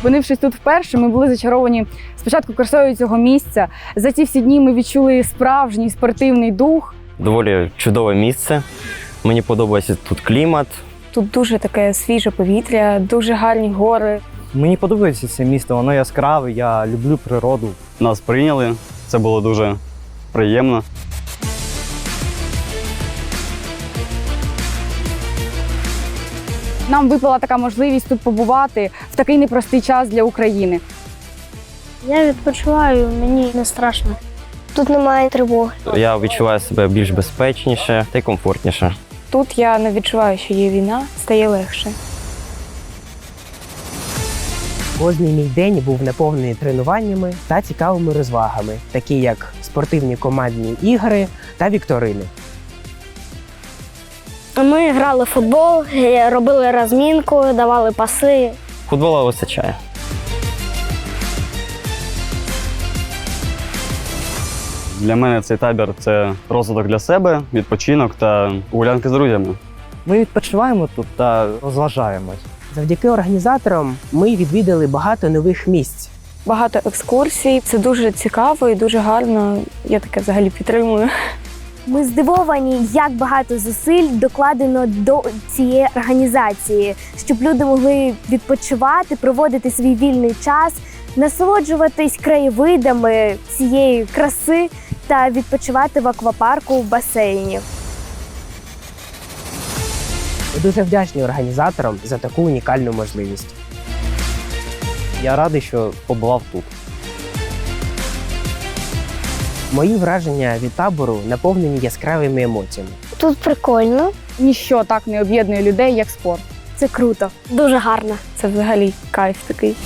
Опинившись тут вперше, ми були зачаровані спочатку красою цього місця. За ці всі дні ми відчули справжній спортивний дух. Доволі чудове місце. Мені подобається тут клімат. Тут дуже таке свіже повітря, дуже гарні гори. Мені подобається це місто, воно яскраве, я люблю природу. Нас прийняли, це було дуже приємно. Нам випала така можливість тут побувати в такий непростий час для України. Я відпочиваю, мені не страшно. Тут немає тривоги. Я відчуваю себе більш безпечніше та й комфортніше. Тут я не відчуваю, що є війна, стає легше. Кожний мій день був наповнений тренуваннями та цікавими розвагами, такі як спортивні командні ігри та вікторини. Ми грали в футбол, е, робили розмінку, давали паси. Футбола вистачає. Для мене цей табір це розвиток для себе, відпочинок та гулянки з друзями. Ми відпочиваємо тут та розважаємось. Завдяки організаторам ми відвідали багато нових місць. Багато екскурсій. Це дуже цікаво і дуже гарно. Я таке взагалі підтримую. Ми здивовані, як багато зусиль докладено до цієї організації, щоб люди могли відпочивати, проводити свій вільний час, насолоджуватись краєвидами цієї краси та відпочивати в аквапарку в басейні. Дуже вдячні організаторам за таку унікальну можливість. Я радий, що побував тут. Мої враження від табору наповнені яскравими емоціями. Тут прикольно, Ніщо так не об'єднує людей, як спорт. Це круто. дуже гарно. Це взагалі кайф такий.